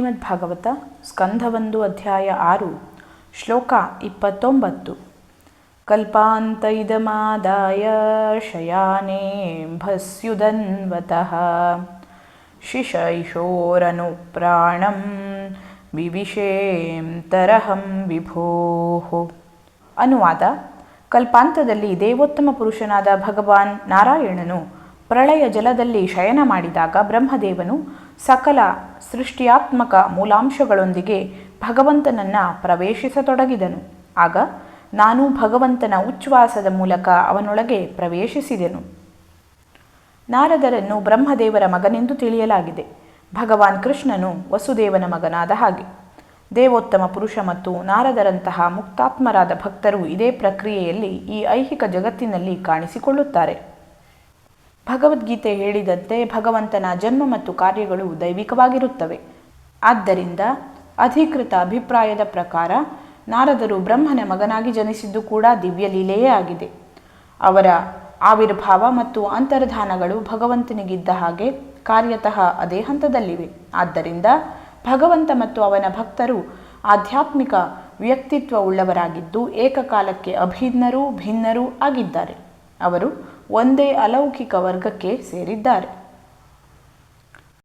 ಶ್ರೀಮದ್ ಭಾಗವತ ಸ್ಕಂಧ ಒಂದು ಅಧ್ಯಾಯ ಆರು, ಶ್ಲೋಕ ಇಪ್ಪತ್ತೊಂಬತ್ತು. ಕಲ್ಪಾಂತ ಇದಮಾದಾಯ ಶಯಾನೇ ಭಸ್ಯುದನ್ವತಃ. ಶಿಶೈಶೋರನು ಪ್ರಾಣಂ ವಿವಿಷೇಂ ತರಹಂ ವಿಭೋಃ. ಅನುವಾದ, ಕಲ್ಪಾಂತದಲ್ಲಿ ದೇವೋತ್ತಮ ಪುರುಷನಾದ ಭಗವಾನ್ ನಾರಾಯಣನು ಪ್ರಳಯ ಜಲದಲ್ಲಿ ಶಯನ ಮಾಡಿದಾಗ ಬ್ರಹ್ಮದೇವನು ಸಕಲ ಸೃಷ್ಟಿಯಾತ್ಮಕ ಮೂಲಾಂಶಗಳೊಂದಿಗೆ ಭಗವಂತನನ್ನು ಪ್ರವೇಶಿಸತೊಡಗಿದನು. ಆಗ ನಾನು ಭಗವಂತನ ಉಚ್ಛ್ವಾಸದ ಮೂಲಕ ಅವನೊಳಗೆ ಪ್ರವೇಶಿಸಿದೆನು. ನಾರದರನ್ನು ಬ್ರಹ್ಮದೇವರ ಮಗನೆಂದು ತಿಳಿಯಲಾಗಿದೆ. ಭಗವಾನ್ ಕೃಷ್ಣನು ವಸುದೇವನ ಮಗನಾದ ಹಾಗೆ. ದೇವೋತ್ತಮ ಪುರುಷ ಮತ್ತು ನಾರದರಂತಹ ಮುಕ್ತಾತ್ಮರಾದ ಭಕ್ತರು ಇದೇ ಪ್ರಕ್ರಿಯೆಯಲ್ಲಿ ಈ ಐಹಿಕ ಜಗತ್ತಿನಲ್ಲಿ ಕಾಣಿಸಿಕೊಳ್ಳುತ್ತಾರೆ. ಭಗವದ್ಗೀತೆ ಹೇಳಿದಂತೆ ಭಗವಂತನ ಜನ್ಮ ಮತ್ತು ಕಾರ್ಯಗಳು ದೈವಿಕವಾಗಿರುತ್ತವೆ. ಆದ್ದರಿಂದ ಅಧಿಕೃತ ಅಭಿಪ್ರಾಯದ ಪ್ರಕಾರ ನಾರದರು ಬ್ರಹ್ಮನ ಮಗನಾಗಿ ಜನಿಸಿದ್ದು ಕೂಡ ದಿವ್ಯ ಲೀಲೆಯೇ ಆಗಿದೆ. ಅವರ ಆವಿರ್ಭಾವ ಮತ್ತು ಅಂತರ್ಧಾನಗಳು ಭಗವಂತನಿಗಿದ್ದ ಹಾಗೆ ಕಾರ್ಯತಃ ಅದೇ ಹಂತದಲ್ಲಿವೆ. ಆದ್ದರಿಂದ ಭಗವಂತ ಮತ್ತು ಅವನ ಭಕ್ತರು ಆಧ್ಯಾತ್ಮಿಕ ವ್ಯಕ್ತಿತ್ವ ಉಳ್ಳವರಾಗಿದ್ದು ಏಕಕಾಲಕ್ಕೆ ಅಭಿನ್ನರೂ, ಭಿನ್ನರೂ ಆಗಿದ್ದಾರೆ. ಅವರು ಒಂದೇ ಅಲೌಕಿಕ ವರ್ಗಕ್ಕೆ ಸೇರಿದ್ದಾರೆ.